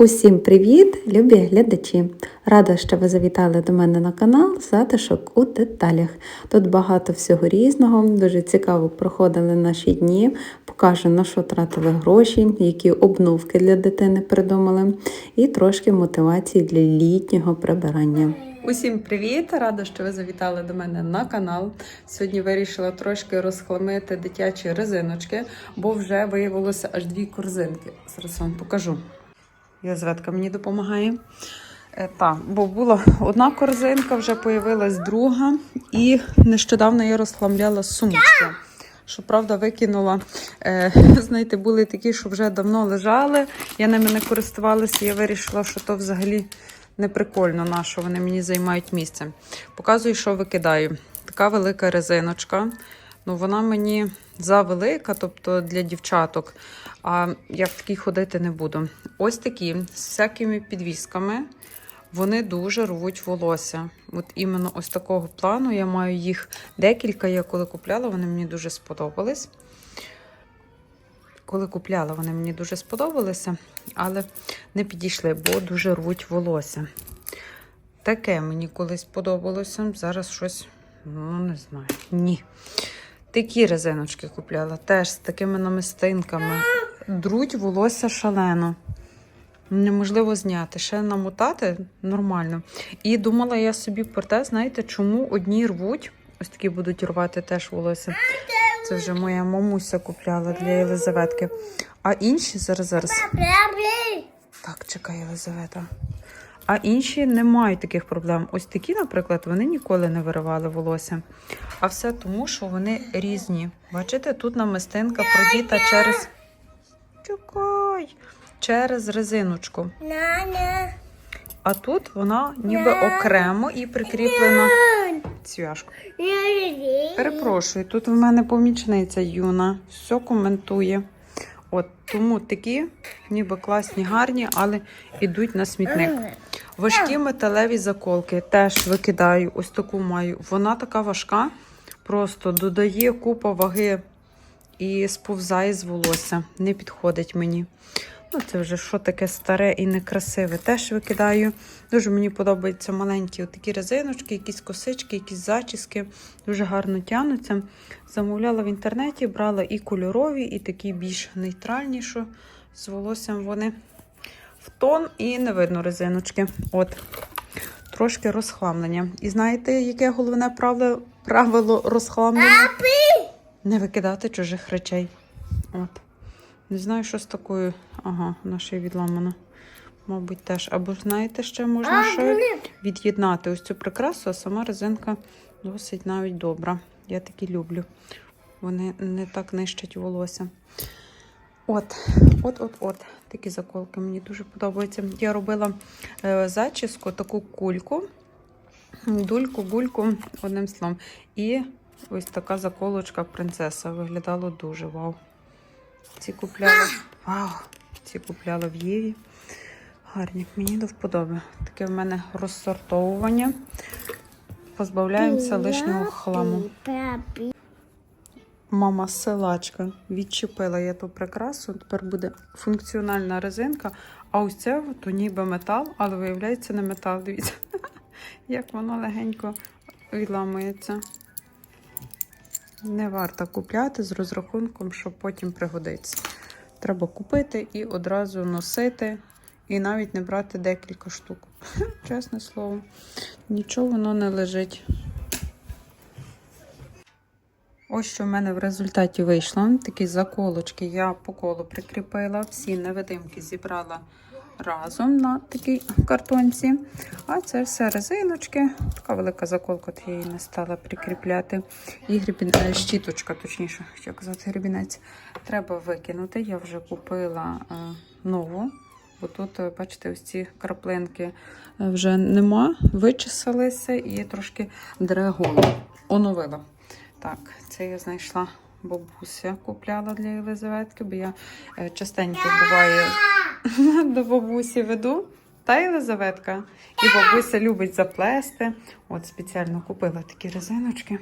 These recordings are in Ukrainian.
Усім привіт, любі глядачі! Рада, що ви завітали до мене на канал Затишок у деталях. Тут багато всього різного, дуже цікаво проходили наші дні. Покажу, на що тратили гроші, які обновки для дитини придумали, і трошки мотивації для літнього прибирання. Усім привіт! Рада, що ви завітали до мене на канал. Сьогодні вирішила трошки розхламити дитячі резиночки, бо вже виявилося аж дві корзинки. Зараз вам покажу. Язветка мені допомагає. Е, так, бо була одна корзинка, вже появилась друга, і нещодавно я розхламляла сумочки. Щоправда, викинула. Е, знаєте, були такі, що вже давно лежали. Я ними не користувалася. Я вирішила, що то взагалі не прикольно, на що вони мені займають місце. Показую, що викидаю. Така велика резиночка. Ну, вона мені завелика, тобто для дівчаток. А я в такій ходити не буду. Ось такі з всякими підвісками. Вони дуже рвуть волосся. От іменно ось такого плану. Я маю їх декілька. Я коли купляла, вони мені дуже сподобались. Коли купляла, вони мені дуже сподобалися, але не підійшли, бо дуже рвуть волосся. Таке мені колись подобалося. Зараз щось, ну не знаю. Ні. Такі резиночки купляла, теж з такими намистинками. Друть волосся шалено. Неможливо зняти, ще намотати нормально. І думала я собі про те, знаєте, чому одні рвуть, ось такі будуть рвати теж волосся. Це вже моя мамуся купляла для Єлизаветки. А інші зараз зараз. Так, чекай, Єлизавета. А інші не мають таких проблем. Ось такі, наприклад, вони ніколи не виривали волосся. А все тому, що вони різні. Бачите, тут намистинка продіта через. Чекай! Через резиночку. А тут вона ніби окремо і прикріплена цвяшку. Перепрошую, тут в мене помічниця юна, все коментує. От тому такі, ніби класні, гарні, але йдуть на смітник. Важкі металеві заколки теж викидаю. Ось таку маю. Вона така важка, просто додає купа ваги і сповзає з волосся. Не підходить мені. Ну, це вже що таке старе і некрасиве. Теж викидаю. Дуже мені подобаються маленькі такі резиночки, якісь косички, якісь зачіски. Дуже гарно тягнуться. Замовляла в інтернеті, брала і кольорові, і такі більш нейтральні, що з волоссям вони в тон і не видно резиночки. От. Трошки розхламлення. І знаєте, яке головне правило, правило розхламлення? Не викидати чужих речей. От. Не знаю, що з такою. Ага, вона ще й відламана. Мабуть, теж. Або знаєте, ще можна ще від'єднати ось цю прикрасу, а сама резинка досить навіть добра. Я такі люблю. Вони не так нищать волосся. От, от, от, от. Такі заколки мені дуже подобаються. Я робила е, зачіску, таку кульку, дульку, гульку, одним словом. І ось така заколочка принцеса. Виглядало дуже вау. Ці купляла. Вау! Ці купляла в Єві. Гарні, мені до вподоби. Таке в мене розсортовування. Позбавляємося лишнього хламу. Мама силачка. Відчепила я ту прикрасу. Тепер буде функціональна резинка. А ось це то ніби метал, але виявляється не метал. Дивіться, як воно легенько відламується. Не варто купляти з розрахунком, що потім пригодиться. Треба купити і одразу носити, і навіть не брати декілька штук. Чесне слово, нічого воно не лежить. Ось що в мене в результаті вийшло. Такі заколочки я по колу прикріпила, всі невидимки зібрала разом на такій картонці. А це все резиночки. Така велика заколка, то я її не стала прикріпляти. І грібін... е, щіточка, точніше, що казати, грібінець. Треба викинути. Я вже купила е, нову. Бо тут, е, бачите, ось ці краплинки вже нема, вичесалися і трошки дрегуло. Оновила. Так, це я знайшла бабуся, купляла для Єлизаветки, бо я е, частенько буває до бабусі веду. Та Єлизаветка. І бабуся любить заплести. От спеціально купила такі резиночки.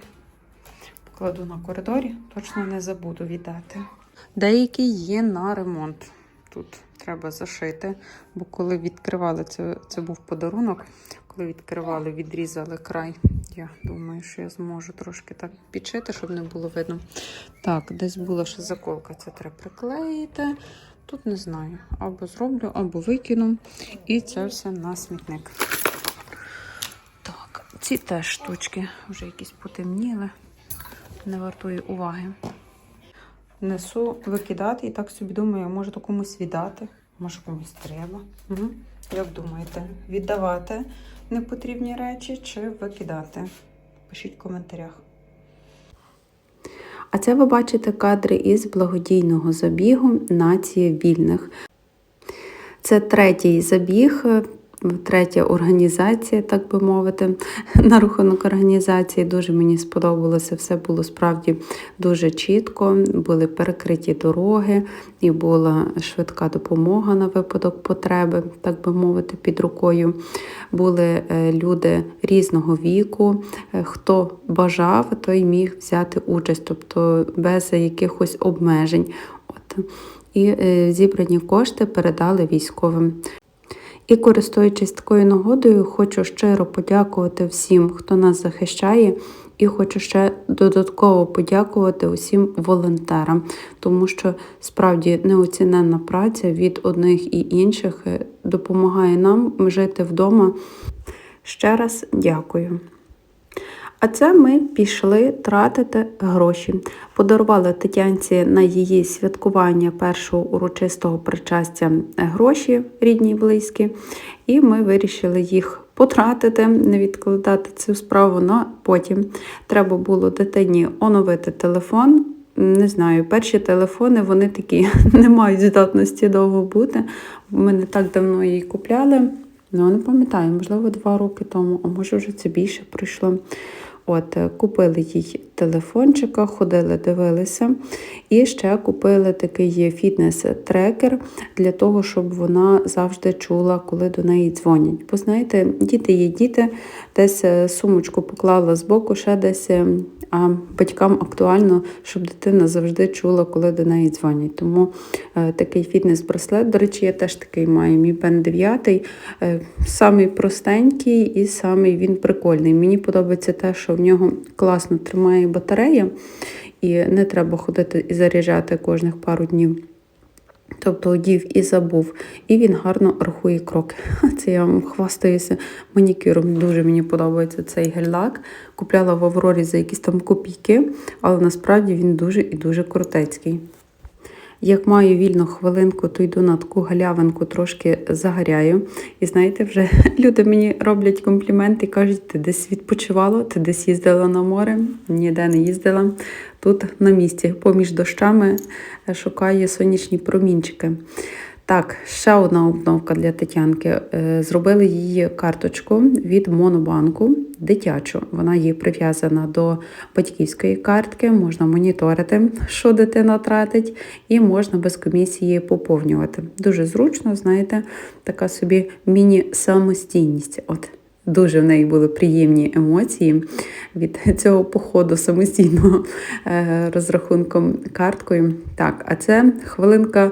Покладу на коридорі, точно не забуду віддати. Деякі є на ремонт. тут треба зашити. Бо коли відкривали, це, це був подарунок, коли відкривали, відрізали край. Я думаю, що я зможу трошки так підшити, щоб не було видно. Так, десь була ще заколка, це треба приклеїти. Тут не знаю, або зроблю, або викину. І це все на смітник. Так, ці теж штучки вже якісь потемніли, не вартує уваги. Несу викидати і так собі думаю, може комусь віддати, може комусь треба. Угу. Як думаєте, віддавати непотрібні речі чи викидати? Пишіть в коментарях. А це ви бачите кадри із благодійного забігу Нація вільних. Це третій забіг, третя організація, так би мовити. На рахунок організації дуже мені сподобалося. Все було справді дуже чітко. Були перекриті дороги, і була швидка допомога на випадок потреби, так би мовити, під рукою. Були е, люди різного віку. Е, Хто бажав, той міг взяти участь, тобто без якихось обмежень. От. І е, зібрані кошти передали військовим. І користуючись такою нагодою, хочу щиро подякувати всім, хто нас захищає, і хочу ще додатково подякувати усім волонтерам, тому що справді неоціненна праця від одних і інших е, допомагає нам жити вдома. Ще раз дякую. А це ми пішли тратити гроші. Подарували Тетянці на її святкування першого урочистого причастя гроші рідні і близькі, і ми вирішили їх потратити, не відкладати цю справу на потім. Треба було дитині оновити телефон. Не знаю, перші телефони вони такі не мають здатності довго бути. Ми не так давно її купляли. Ну, не пам'ятаю, можливо, два роки тому, а може вже це більше пройшло. От, е, купили їй телефончика, ходили, дивилися. І ще купили такий фітнес-трекер для того, щоб вона завжди чула, коли до неї дзвонять. Бо знаєте, діти є діти, десь е, сумочку поклала збоку, ще десь. А батькам актуально, щоб дитина завжди чула, коли до неї дзвонять. Тому е, такий фітнес-браслет, до речі, я теж такий маю. Мій Бен 9, е, самий простенький і самий він прикольний. Мені подобається те, що в нього класно тримає батарея, і не треба ходити і заряджати кожних пару днів. Тобто одів і забув, і він гарно рахує кроки. Це я вам хвастаюся манікюром. Дуже мені подобається цей гель-лак. Купляла в Аврорі за якісь там копійки, але насправді він дуже і дуже крутецький. Як маю вільну хвилинку, то йду на таку галявинку, трошки загоряю. І знаєте, вже люди мені роблять компліменти кажуть, ти десь відпочивала, ти десь їздила на море, ніде не їздила. Тут на місці, поміж дощами, е, шукаю сонячні промінчики. Так, ще одна обновка для Тетянки. Е, Зробили її карточку від Монобанку дитячу. Вона є прив'язана до батьківської картки, можна моніторити, що дитина тратить, і можна без комісії поповнювати. Дуже зручно, знаєте, така собі міні-самостійність. Дуже в неї були приємні емоції від цього походу самостійного е, розрахунком карткою. Так, а це хвилинка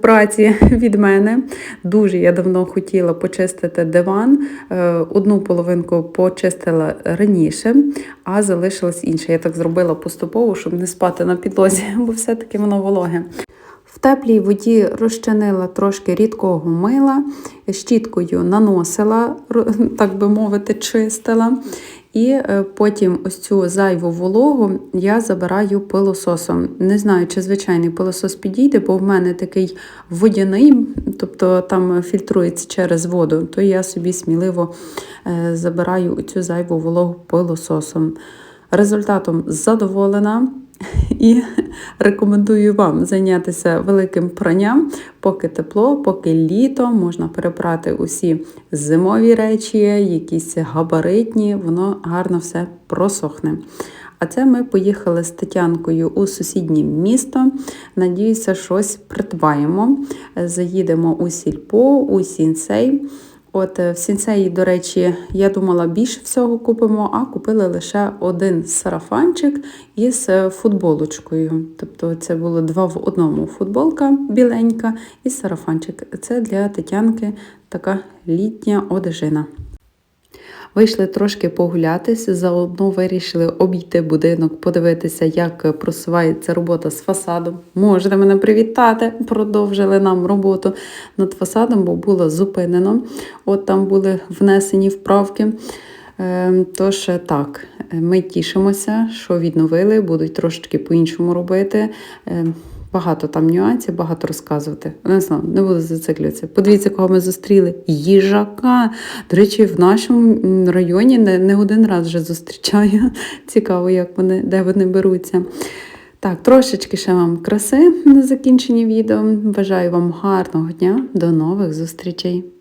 праці від мене. Дуже я давно хотіла почистити диван. Е, Одну половинку почистила раніше, а залишилась інша. Я так зробила поступово, щоб не спати на підлозі, бо все-таки воно вологе. В теплій воді розчинила трошки рідкого мила, щіткою наносила, так би мовити, чистила. І е, потім ось цю зайву вологу я забираю пилососом. Не знаю, чи звичайний пилосос підійде, бо в мене такий водяний, тобто там фільтрується через воду, то я собі сміливо е, забираю цю зайву вологу пилососом. Результатом задоволена. І рекомендую вам зайнятися великим пранням, поки тепло, поки літо, можна перебрати усі зимові речі, якісь габаритні, воно гарно все просохне. А це ми поїхали з Тетянкою у сусіднє місто. Надіюся, щось придбаємо. Заїдемо у сільпо, у сінсей. От е, в сінцеї, до речі, я думала більше всього купимо, а купили лише один сарафанчик із е, футболочкою. Тобто це було два в одному футболка біленька і сарафанчик. Це для Тетянки така літня одежина. Вийшли трошки погулятися, заодно вирішили обійти будинок, подивитися, як просувається робота з фасадом. Можете мене привітати, продовжили нам роботу над фасадом, бо було зупинено. От там були внесені вправки. Е, Тож так, ми тішимося, що відновили, будуть трошечки по-іншому робити. Багато там нюансів, багато розказувати. Не знаю, не буду зациклюватися. Подивіться, кого ми зустріли. Їжака. До речі, в нашому районі не, не один раз вже зустрічаю. Цікаво, як вони, де вони беруться. Так, трошечки ще вам краси на закінченні відео. Бажаю вам гарного дня. До нових зустрічей!